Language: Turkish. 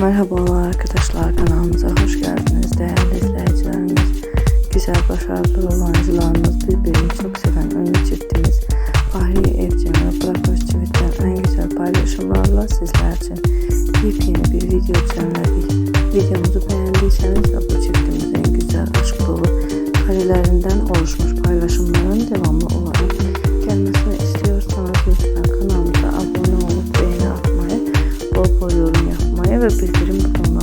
Merhabalar arkadaşlar kanalımıza hoş geldiniz değerli izleyicilerimiz. Güzel başarılı oyuncularımız birbirini çok seven ünlü çiftimiz Fahri Evcen ve Burak Özçivit'ten en güzel paylaşımlarla sizler için yepyeni bir video düzenledik. Videomuzu beğendiyseniz ve bu çiftimizin güzel aşk dolu karelerinden oluşmuş paylaşımların devamlı beğenmeyi ve bildirim butonuna